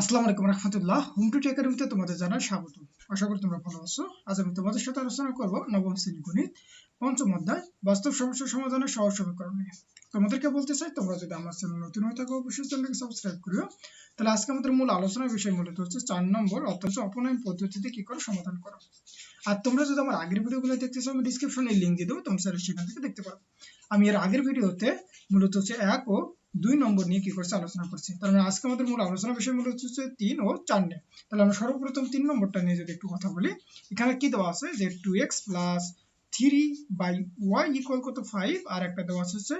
আসসালামু আলাইকুম রহমতুল্লাহ। Home two একাডেমিতে তোমাদের স্বাগত। আশা করি তোমরা ভালো আছো। আজ আমি তোমাদের সাথে আলোচনা করব নবম শ্রেণি গণিত, পঞ্চম অধ্যায়, বাস্তব সমস্যা সমাধানের সহজ সমীকরণ নিয়ে। তোমাদেরকে বলতে চাই, তোমরা যদি আমার চ্যানেল নতুন হয়ে থাকো, অবশ্যই চ্যানেলকে সাবস্ক্রাইব করিও। তাহলে আজকে আমাদের মূল আলোচনার বিষয় মূলত হচ্ছে চার নম্বর, অথচ অপনয়ন পদ্ধতিতে কি করে সমাধান করো। আর তোমরা যদি আমার আগের ভিডিওগুলো দেখতে চাও, আমি ডিসক্রিপশনে লিংক দিয়ে দেবো, তোমরা সেখান থেকে দেখতে পারো। আমি এর আগের ভিডিওতে মূলত হচ্ছে এক ও দুই নম্বর নিয়ে কি করছে? আলোচনা করছি। তার মানে আজকে আমাদের মূল আলোচনা বিষয় মূলত হচ্ছে তিন ও চার নিয়ে। তাহলে আমরা সর্বপ্রথম তিন নম্বরটা নিয়ে যদি একটু কথা বলি, এখানে কি দেওয়া আছে? যে two X plus three by Y equal কত? ফাইভ আর একটা দেওয়া আছে হচ্ছে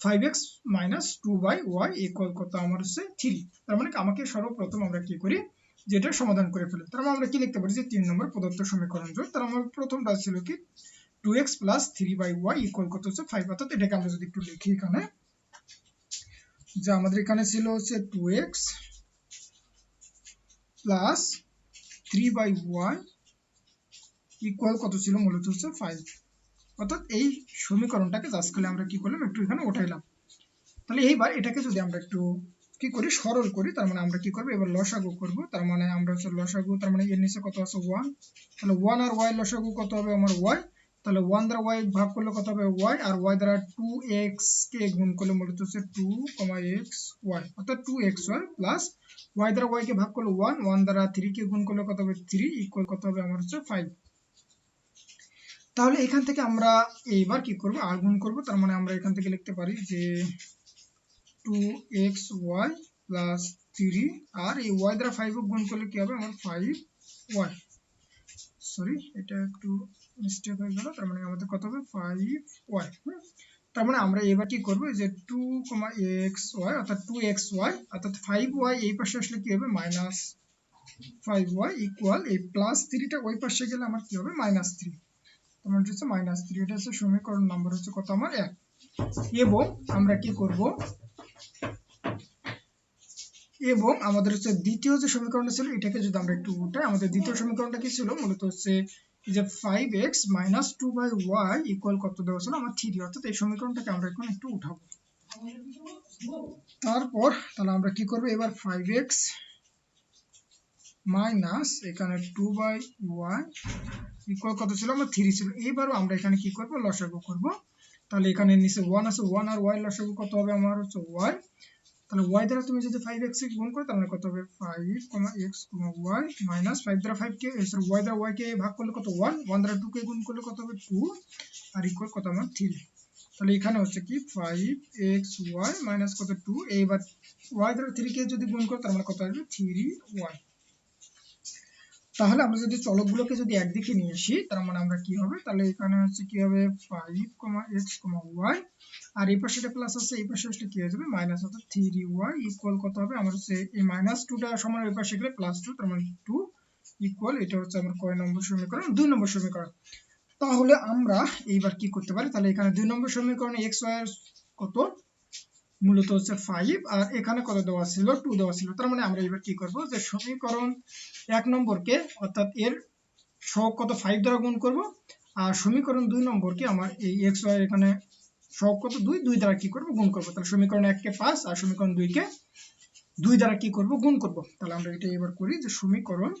five X minus two by Y equal কত? আমার হচ্ছে থ্রি তার মানে আমাকে সর্বপ্রথম আমরা কি করি? যেটা সমাধান করে ফেলি। তার মানে আমরা কি লিখতে পারি? যে তিন নম্বর প্রদত্ত সমীকরণ জোর তার আমার প্রথমটা ছিল কি? Two X plus three by Y equal কত? হচ্ছে ফাইভ অর্থাৎ এটাকে আমরা যদি একটু লিখি এখানে। যে আমাদের এখানে ছিল হচ্ছে two X plus three by Y equal কত ছিল? মূলত হচ্ছে ফাইভ অর্থাৎ এই সমীকরণটাকে জাস্ট করে আমরা কি করলাম? একটু এখানে উঠাইলাম তাহলে এইবার এটাকে যদি আমরা একটু কি করি? সরল করি, তার মানে আমরা কি করব? এবার লসাগু করব। তার মানে আমরা হচ্ছে লসাগু, তার মানে এর নিচে কত আছে? ওয়ান তাহলে ওয়ান আর ওয়াই লসাগু কত হবে? আমার ওয়াই তাহলে ওয়ান দ্বারা ওয়াই ভাগ করলে কত হবে ওয়াই আর ওয়াই দ্বারা টু এক্স কে গুণ করলে মূলত হচ্ছে টু কমা এক্স ওয়াই অর্থাৎ two X Y plus Y দ্বারা ওয়াই কে ভাগ করলে ওয়ান ওয়ান দ্বারা থ্রি কে গুণ করলে কত হবে থ্রি ইকুয়াল কত হবে আমার হচ্ছে ফাইভ তাহলে এখান থেকে আমরা এইবার কি করব? আর গুণ করব, তার মানে আমরা এখান থেকে লিখতে পারি যে two X Y plus three আর এই ওয়াই দ্বারা ফাইভ গুণ করলে কি হবে? আমার ফাইভ ওয়াই সরি এটা একটু মিস্টেক হয়ে গেল তার মানে আমাদের কত হবে ফাইভ ওয়াই তার মানে আমরা এবার কি করব যে টু কমা এক্স ওয়াই অর্থাৎ টু এক্স ওয়াই অর্থাৎ ফাইভ ওয়াই এই পাশে আসলে কি হবে? মাইনাস ফাইভ ওয়াই ইকুয়াল এই প্লাস থ্রিটা ওই পাশে গেলে আমার কি হবে? মাইনাস থ্রি তোমার হচ্ছে মাইনাস থ্রি এটা হচ্ছে সমীকরণ নাম্বার হচ্ছে কত? আমার এক। এবং আমরা কি করব? এবং আমাদের হচ্ছে দ্বিতীয় যে সমীকরণটা ছিল, এটাকে যদি আমরা একটু উঠাই আমাদের দ্বিতীয় সমীকরণটা কি ছিল? মূলত হচ্ছে যে five X minus two by Y equal কত দেওয়া ছিল আমার থ্রি অর্থাৎ এই সমীকরণটাকে আমরা এখন একটু উঠাবো। তারপর তাহলে আমরা কি করব? এবার ফাইভ এক্স মাইনাস এখানে টু বাই ওয়াই ইকুয়াল কত ছিল? আমার থ্রি ছিল। এইবারও আমরা এখানে কি করব? লসাগু করব। তাহলে এখানে নিচে ওয়ান আছে ওয়ান আর ওয়াই লসাগু কত হবে? আমার হচ্ছে ওয়াই তাহলে ওয়াই দ্বারা তুমি যদি ফাইভ এক্স গুণ করো, তাহলে কত হবে? Five comma X comma Y minus five দ্বারা ফাইভ কে ওয়াই দ্বারা ওয়াই কে ভাগ করলে কত? ওয়ান ওয়ান দ্বারা টু কে গুণ করলে কত হবে? টু আর ইকুয়াল কত আমার? থ্রি তাহলে এখানে হচ্ছে কি? ফাইভ এক্স ওয়াই মাইনাস কত? টু এইবার ওয়াই দ্বারা থ্রি কে যদি গুণ করো তার মানে কত আসবে? থ্রি তাহলে আমরা যদি চলকগুলোকে যদি একদিকে নিয়ে আসি, তার মানে আমরা কি হবে? তাহলে এখানে হচ্ছে কি হবে? Five comma x comma y আর এই পাশে প্লাস আছে, এই পাশে আসলে কি হয়ে যাবে? মাইনাস অর্থাৎ থ্রি ওয়াই ইকুয়াল কত হবে? আমার হচ্ছে এই মাইনাস টুটা সমান ওই পাশে গেলে প্লাস টু তার মানে টু ইকুয়াল এটা হচ্ছে আমার কয় নম্বর সমীকরণ? দুই নম্বর সমীকরণ। তাহলে আমরা এইবার কি করতে পারি? তাহলে এখানে দুই নম্বর সমীকরণে এক্স ওয়াই কত? মূলত হচ্ছে ফাইভ আর এখানে কত দেওয়া ছিল? টু দেওয়া ছিল। তার মানে আমরা এবার কি করব? যে সমীকরণ এক নম্বরকে, অর্থাৎ এর সহগ কত? ফাইভ দ্বারা গুণ করব। আর সমীকরণ দুই নম্বরকে আমার এই এক্স ওয়াই এখানে সহগ কত? দুই দুই দ্বারা কি করব? গুণ করব। তাহলে সমীকরণ এককে পাঁচ, আর সমীকরণ দুইকে দুই দ্বারা কি করব? গুণ করব। তাহলে আমরা এটা এবার করি যে সমীকরণ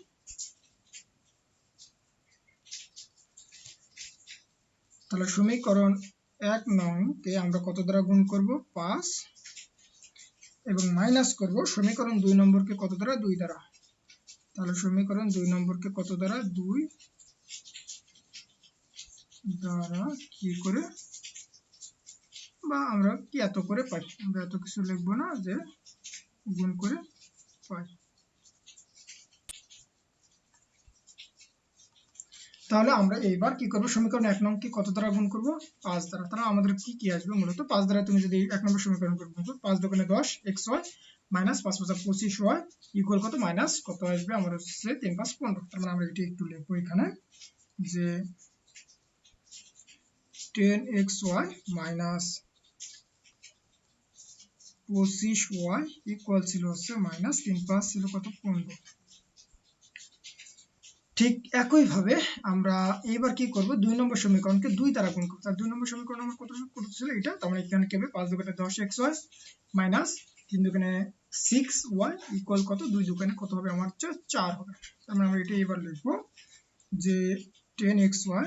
তাহলে সমীকরণ এক নং কে আমরা কত দ্বারা গুণ করব? পাঁচ। এবং মাইনাস করব সমীকরণ দুই নম্বরকে কত দ্বারা? দুই দ্বারা। তাহলে সমীকরণ দুই নম্বরকে কত দ্বারা? দুই দ্বারা কি করে? বা আমরা কি এত করে পাই? আমরা এত কিছু লিখব না যে গুণ করে পাই। তাহলে আমরা এইবার কি করব? সমীকরণ এক নং কি কত দ্বারা গুণ করব? পাঁচ দ্বারা। তাহলে আমাদের কি কি আসবে? মূলত পাঁচ দ্বারা তুমি যদি এক নম্বর সমীকরণ করব পাঁচ দোকানে দশ, এক্স ওয়াই মাইনাস পাঁচ পাঁচ পঁচিশ ওয়াই ইকুয়াল কত? মাইনাস কত আসবে? আমার হচ্ছে তিন পাঁচ পনেরো। তার মানে আমরা এটি একটু লিখব এখানে যে টেন এক্স ওয়াই মাইনাস পঁচিশ ওয়াই ইকুয়াল ছিল হচ্ছে মাইনাস তিন পাঁচ ছিল কত? পনেরো। ঠিক একইভাবে আমরা এবার কি করব, দুই নম্বর সমীকরণকে দুই দ্বারা গুণ করব। দুই নম্বর সমীকরণ আমার কত কত ছিল এটা? তার মানে এখানে কি হবে? পাঁচ দুগুণে দশ এক্স ওয়াই মাইনাস তিন দোকানে সিক্স ওয়াই ইকুয়াল কত? দুই দোকানে কত হবে? আমার হচ্ছে চার হবে। তার মানে আমরা এটা এবার লিখব যে ten x y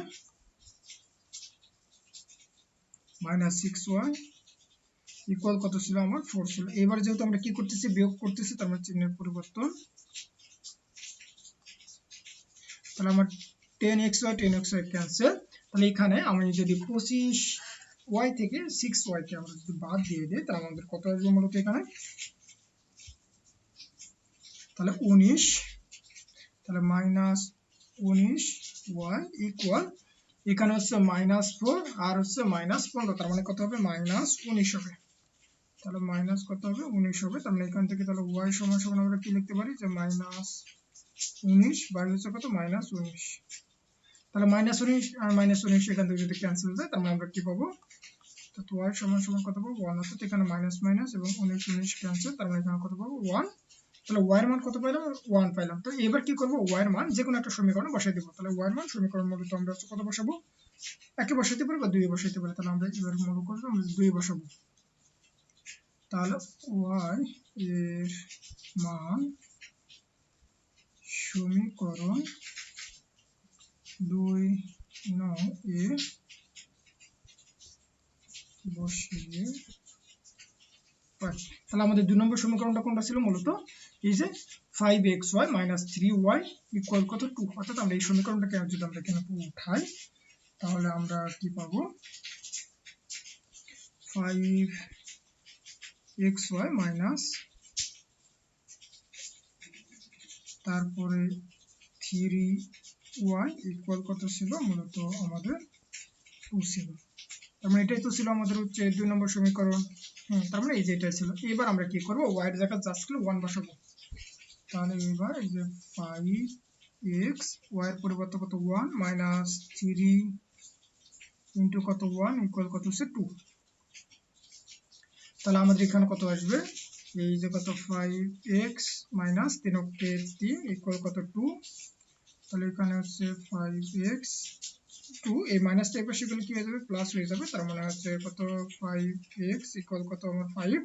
minus six y equal কত ছিল? আমার ফোর ছিল। এবার যেহেতু আমরা কি করতেছি, বিয়োগ করতেছি, তার মানে চিহ্নের পরিবর্তন তাহলে আমার ten x y ten x y cancel তাহলে এখানে আমি যদি পঁচিশ ওয়াই থেকে সিক্স ওয়াই কে আমরা যদি বাদ দিয়ে দিই, তাহলে আমাদের কত আসবে মূলত এখানে? তাহলে উনিশ, তাহলে মাইনাস উনিশ ওয়াই ইকুয়াল এখানে হচ্ছে মাইনাস ফোর আর হচ্ছে মাইনাস পনেরো, তার মানে কত হবে? মাইনাস উনিশ হবে। তাহলে মাইনাস কত হবে? উনিশ হবে। তার মানে এখান থেকে তাহলে ওয়াই সমান সমান আমরা কি লিখতে পারি? যে মাইনাস উনিশ বাইরে হচ্ছে কত? মাইনাস উনিশ। তাহলে মাইনাস উনিশ আর মাইনাস উনিশ এখান থেকে যদি ক্যান্সেল যায়, তাহলে আমরা কি পাবো? তো ওয়াই সমান সমান কত পাবো? ওয়ান অর্থাৎ এখানে মাইনাস মাইনাস এবং উনিশ উনিশ ক্যান্সেল তার মানে এখানে কত পাবো? ওয়ান তাহলে ওয়াই এর মান কত পাইলাম? ওয়ান পাইলাম। তো এবার কি করব? ওয়াই এর মান যে কোনো একটা সমীকরণে বসাই দেবো। তাহলে ওয়াই এর মান সমীকরণ মূলত আমরা হচ্ছে কত বসাবো? একে বসাইতে পারি বা দুই বসাইতে পারি? তাহলে আমরা এবার মূল করব, আমরা দুই বসাবো। তাহলে ওয়াই এর মান সমীকরণ দুই নং এ বসিয়ে তাহলে আমাদের দুই নম্বর সমীকরণটা কোনটা ছিল মূলত? এই যে five x y minus three y equal কত? টু অর্থাৎ আমরা এই সমীকরণটাকে যদি আমরা এখানে উঠাই, তাহলে আমরা কি পাবো? ফাইভ এক্স ওয়াই মাইনাস তারপরে থ্রি ওয়াই ইকুয়াল কত ছিল? মূলত আমাদের টু ছিল। তার মানে এটাই তো ছিল আমাদের হচ্ছে দুই নম্বর সমীকরণ। হুম, তার মানে এই যে এটাই ছিল। এবার আমরা কি করব? ওয়াই এর জায়গায় জাস্ট করে ওয়ান বসাবো। তাহলে এবার এই যে ফাইভ এক্স ওয়াইয়ের পরিবর্তে কত? ওয়ান মাইনাস থ্রি ইন্টু কত? ওয়ান ইকুয়াল কত? হচ্ছে টু তাহলে আমাদের এখানে কত আসবে? যে কত? ফাইভ এক্স মাইনাস তিন অক্টে তিন ইকুয়াল কত? টু তাহলে এখানে হচ্ছে ফাইভ এক্স টু এই মাইনাসটা এবার সেগুলো কি হয়ে যাবে? প্লাস হয়ে যাবে। তার মানে হচ্ছে কত? ফাইভ এক্স ইকুয়াল কত? আমার ফাইভ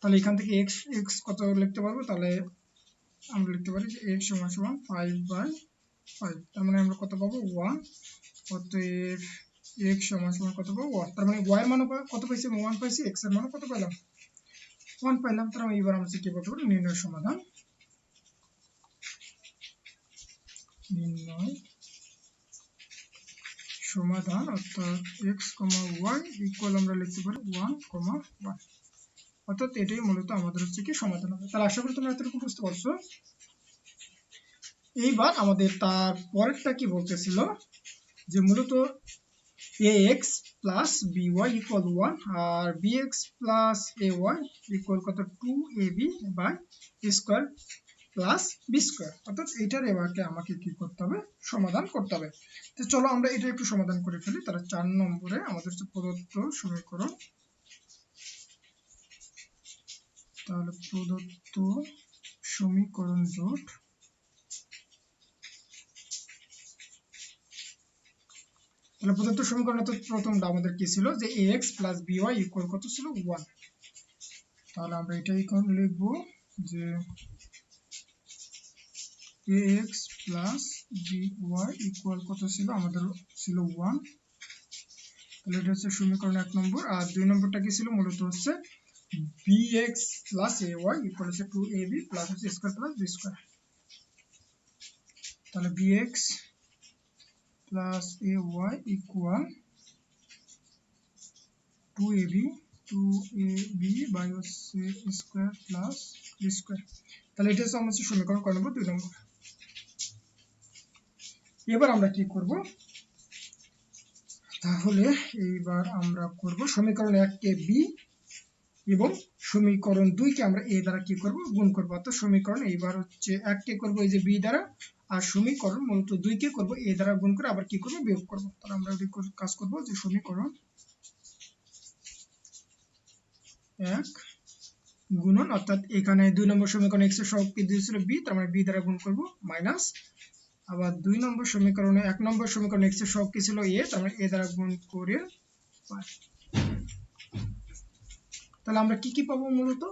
তাহলে এখান থেকে এক্স এক্স কত লিখতে পারব? তাহলে আমরা লিখতে পারি যে এক্স সমান সমান ফাইভ বাই ফাইভ তার মানে আমরা কত পাবো? ওয়ান অতএব এক্স সমান সমান কত পাবো? ওয়ান তার মানে ওয়াই এর মানও কত পাইছি? ওয়ান পাইছি এক্সের মানও কত পেলাম ওয়ান পাইলাম মানে এবার আমরা কি বলতে পারি নির্ণয় সমাধান নির্ণয় সমাধান অর্থাৎ x, y ইকুয়াল আমরা লিখতে পারি 1, 1 অর্থাৎ এটাই মূলত আমাদের হচ্ছে কি সমাধান হবে। তাহলে আশা করি তোমরা এতটুকু বুঝতে পারছ। এইবার আমাদের তার পরেরটা কি বলতেছিল? যে মূলত ax প্লাস by ইকুয়াল 1 আর bx প্লাস ay ইকুয়াল কত? 2ab by square plus b square অর্থাৎ এইটার এবারকে আমাকে কি করতে হবে? সমাধান করতে হবে। তো চলো আমরা এটা একটু সমাধান করে ফেলি। তাহলে চার নম্বরে আমাদের হচ্ছে প্রদত্ত সমীকরণ, তাহলে প্রদত্ত সমীকরণ জোট তাহলে প্রদত্ত সমীকরণ প্রথমটা আমাদের কি ছিল? যে ax প্লাস by ইকুয়াল কত ছিল? 1 তাহলে আমরা এটাই লিখব যে ax প্লাস by ইকুয়াল কত ছিল? আমাদের ছিল 1 তাহলে এটা হচ্ছে সমীকরণ এক নম্বর। আর দুই নম্বরটা কি ছিল? মূলত হচ্ছে bx plus a ay equal হচ্ছে 2ab প্লাস হচ্ছে স্কয়ার প্লাস b স্কয়ার তাহলে bx plus ay equal 2ab 2ab by হচ্ছে স্কয়ার প্লাস স্কয়ার তাহলে এটা হচ্ছে আমাদের সমীকরণ কয় নম্বর, দুই নম্বর। এবার আমরা কি করব? তাহলে এইবার আমরা করব সমীকরণ এক কে বি এবং সমীকরণ দুই কে আমরা এ দ্বারা কি করব? গুণ করব। অর্থাৎ সমীকরণ এইবার হচ্ছে এক কে করব এই যে বি দ্বারা আর সমীকরণ মূলত দুই কে করব, এ দ্বারা গুণ করে আবার কি করব? বিয়োগ করব। তাহলে আমরা কাজ করব যে সমীকরণ এক গুণন, অর্থাৎ এখানে দুই নম্বর সমীকরণ এক্সের সহগ কি দিয়েছিল বি তার মানে বি দ্বারা গুণ করব মাইনাস। আবার দুই নম্বর সমীকরণে এক নম্বর সমীকরণ এক্সের সহগ কি ছিল? এ তার মানে এ দ্বারা গুণ করে তাহলে আমরা কি কি পাবো মূলত?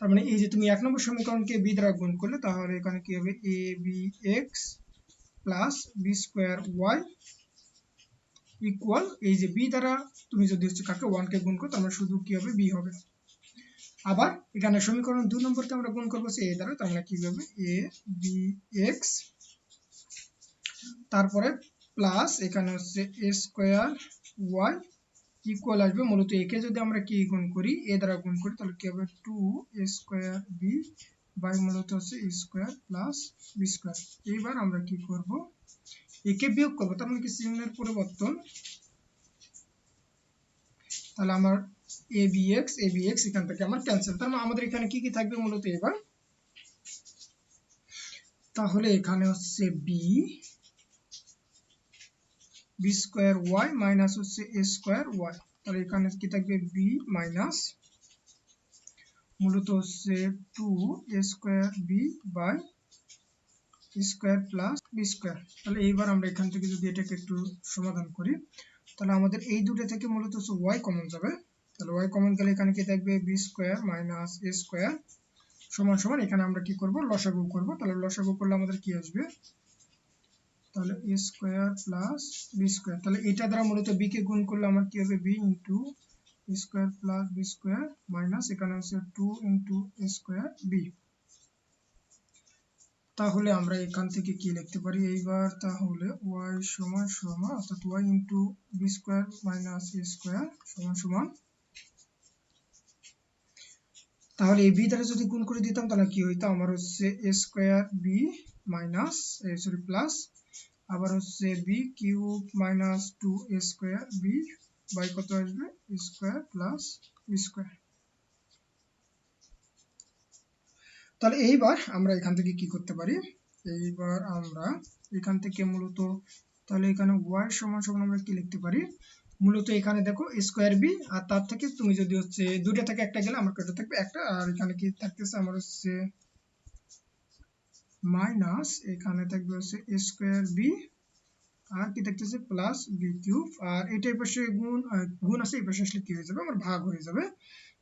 তার মানে এই যে তুমি এক নম্বর সমীকরণকে বি দ্বারা গুণ করলে, তাহলে এখানে কি হবে? A b x plus b square y equal এই যে বি দ্বারা তুমি যদি হচ্ছে কাকে ওয়ানকে গুণ করো তাহলে শুধু কি হবে? বি হবে। আবার এখানে সমীকরণ দুই নম্বরকে আমরা গুণ করব সে এ দ্বারা, তার মানে কি হবে? এ বি এক্স তারপরে প্লাস এখানে হচ্ছে এ স্কোয়ার ওয়াই ইকুয়াল আসবে? মূলত একে যদি আমরা কি গুণ করি? এ দ্বারা গুণ করি, তাহলে কি হবে? Two a square b by মূলত হচ্ছে স্কোয়ার প্লাস বি স্কোয়ার এইবার আমরা কি করব? একে বিয়োগ করব, তার মানে কি চিহ্নের পরিবর্তন? তাহলে আমার a b x a b x এখান থেকে আমার ক্যান্সেল তার মানে আমাদের এখানে কি কি থাকবে মূলত এবার? তাহলে এখানে হচ্ছে b b square y minus হচ্ছে এ স্কোয়ার ওয়াই তাহলে এখানে কি থাকবে? বি মাইনাস মূলত হচ্ছে two a square b by square plus b square তাহলে এইবার আমরা এখান থেকে যদি এটাকে একটু সমাধান করি, তাহলে আমাদের এই দুটো থেকে মূলত হচ্ছে ওয়াই কমন যাবে। তাহলে ওয়াই কমন গেলে এখানে কি থাকবে? B square minus a square সমান সমান। এখানে আমরা কি করব? লসাগু করব। তাহলে লসাগু করলে আমাদের কি আসবে? তাহলে a square plus b square তাহলে এটা দ্বারা মূলত বি কে গুণ করলে আমার কি হবে? B into square plus b square minus এখানে হচ্ছে টু ইন্টু স্কোয়ার বি তাহলে আমরা এখান থেকে কি লিখতে পারি? এইবার তাহলে ওয়াই সমান সমান, অর্থাৎ y into b square minus a square সমান সমান। তাহলে এই বি দ্বারা যদি গুণ করে দিতাম তাহলে কি হইতো? আমার হচ্ছে a square b minus sorry plus আবার হচ্ছে b cube minus two a square b by কত আসবে? স্কোয়ার প্লাস স্কোয়ার তাহলে এইবার আমরা এখান থেকে কি করতে পারি? এইবার আমরা এখান থেকে মূলত, তাহলে এখানে ওয়াই সমান সমান আমরা কি লিখতে পারি? মূলত এখানে দেখো স্কোয়ার বি আর তার থেকে তুমি যদি হচ্ছে দুটো থেকে একটা গেলে আমার কত থাকবে? একটা, আর এখানে কি থাকতেছে? আমার হচ্ছে মাইনাস এখানে থাকবে হচ্ছে স্কোয়ার বি আর কি থাকতেছে প্লাস বি কিউব আর এটার পাশে গুণ গুণ আছে, এই পাশে আসলে কি হয়ে যাবে? আমার ভাগ হয়ে যাবে।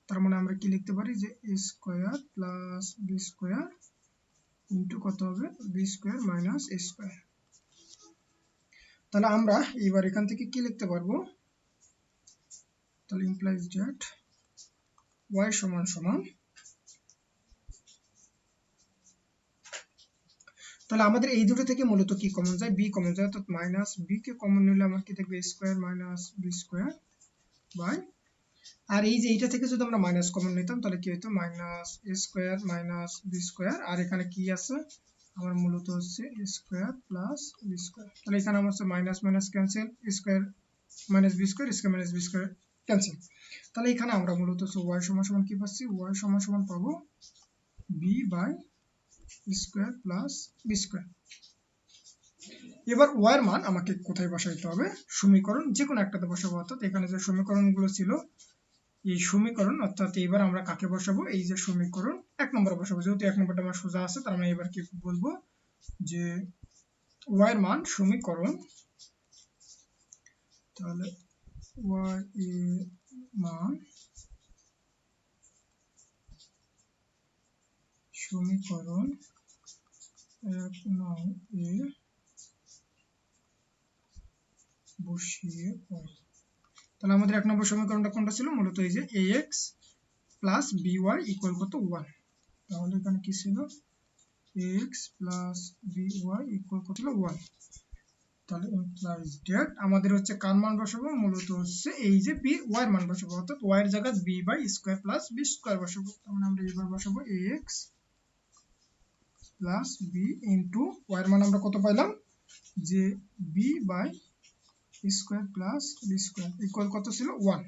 তার মানে আমরা কি লিখতে পারি? যে a square plus b square into কত হবে? B square minus a square তাহলে আমরা এবার এখান থেকে কি লিখতে পারব? তাহলে ইমপ্লাইজ দ্যাট y সমান সমান তাহলে আমাদের এই দুটো থেকে মূলত কি কমন যায়? বি কমন যায়, অর্থাৎ মাইনাস বি কে কমন নিলে আমার কি থাকবে square minus b square by আর এই যে এইটা থেকে যদি আমরা মাইনাস কমন নিতাম, তাহলে কি হতো minus a square minus b square আর এখানে কি আছে? আমার মূলত হচ্ছে স্কোয়ার প্লাস বি স্কোয়ার তাহলে এখানে আমার হচ্ছে minus minus cancel square minus b square square minus b square cancel তাহলে এখানে আমরা মূলত হচ্ছে ওয়াই সমান সমান কি পাচ্ছি? ওয়াই সমান সমান পাবো b by square plus b square এবার ওয়ার মান আমাকে কোথায় বসাইতে হবে? সমীকরণ যে কোনো একটাতে বসাবো। অর্থাৎ এখানে যে সমীকরণগুলো ছিল, এই সমীকরণ, অর্থাৎ এবার আমরা কাকে বসাবো? এই যে সমীকরণ, এক নম্বরে বসাবো। যেহেতু এক নম্বরটা আমার সোজা আছে, তার মানে এবার কি বলব? যে ওয়ার মান সমীকরণ, তাহলে মান সমীকরণ এক নং এ বসিয়ে পাই তাহলে আমাদের এক নম্বর সমীকরণটা কোনটা ছিল? মূলত এই যে ax প্লাস by ইকুয়াল কত? 1 তাহলে এখানে কি ছিল? Ax প্লাস by ইকুয়াল কত ছিল? 1 তাহলে ইমপ্লাইজ দ্যাট আমাদের হচ্ছে কার মান বসাবো? মূলত হচ্ছে এই যে y এর মান বসাবো। অর্থাৎ এর জায়গায় b by square plus b square বসাবো। তার মানে আমরা এবার বসাবো ax প্লাস b ইনটু এর মান আমরা কত পাইলাম? যে b by square plus b square equal কত ছিল? ওয়ান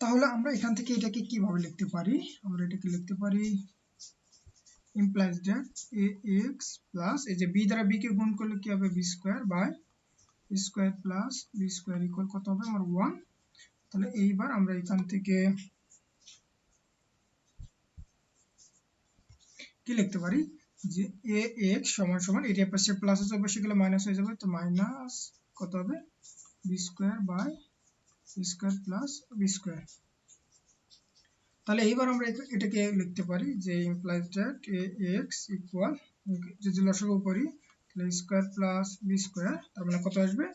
তাহলে আমরা এখান থেকে এটাকে কীভাবে লিখতে পারি? আমরা এটাকে লিখতে পারি implies that a x plus এই যে বি দ্বারা বি কে গুণ করলে কি হবে? B square by square plus b square equal কত হবে? আমার ওয়ান তাহলে এইবার আমরা এখান থেকে কি লিখতে পারি? যে এ এক্স সমান সমান, এটা পাশে প্লাস আছে পাশে গেলে মাইনাস হয়ে যাবে, তো মাইনাস কত হবে? B square by square plus b square তাহলে এইবার আমরা এটাকে লিখতে পারি যে implies that a x equal যদি লসাগু করি তাহলে স্কোয়ার প্লাস বি স্কোয়ার তার মানে কত আসবে?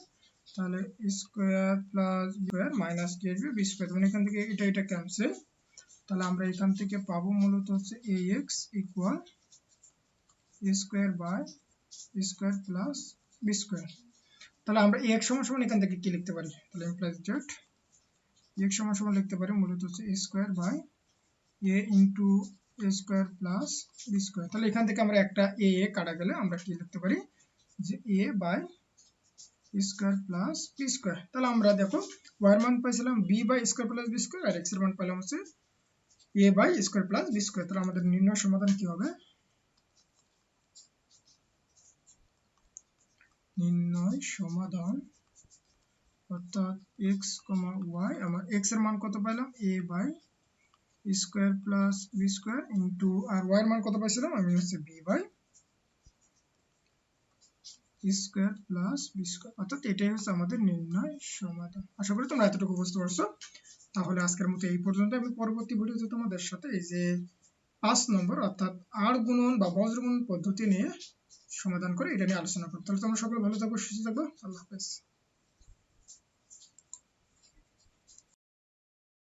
তাহলে square plus b square minus কি আসবে বি স্কোয়ার মানে এখান থেকে এটা এটা ক্যান্সেল তাহলে আমরা এখান থেকে পাবো মূলত হচ্ছে a x equal square by square plus b square তাহলে আমরা এ এক্স সমান সমান এখান থেকে কি লিখতে পারি? তাহলে ইমপ্লাইজ দ্যাট এক্স সমান সমান লিখতে পারি মূলত হচ্ছে square by a into a square plus b square তাহলে এখান থেকে আমরা একটা এ এ কাটা গেলে আমরা কি লিখতে পারি? যে a by square plus b square তাহলে আমরা দেখো ওয়ার মান পাইছিলাম b by square plus b square আর এক্সের মান পেলাম হচ্ছে a by square plus b square তাহলে আমাদের নির্ণয় সমাধান কি হবে? নির্ণয় সমাধান, অর্থাৎ আমার এর মান কত আর ওয়াই এর মান কত পাইছিলাম? আমি হচ্ছে b by square plus b square অর্থাৎ এটাই হচ্ছে আমাদের নির্ণয় সমাধান। আশা করি তোমরা এতটুকু বুঝতে পারছ। তাহলে আজকের মতো এই পর্যন্ত আমি পরবর্তী ভিডিওতে তোমাদের সাথে এই যে পাঁচ নম্বর অর্থাৎ আর গুণন বা বজ্র গুণন পদ্ধতি নিয়ে সমাধান করে এটা নিয়ে আলোচনা করব তাহলে তোমরা সকলে ভালো থাকো, সুস্থ থাকো। আল্লাহ হাফেজ।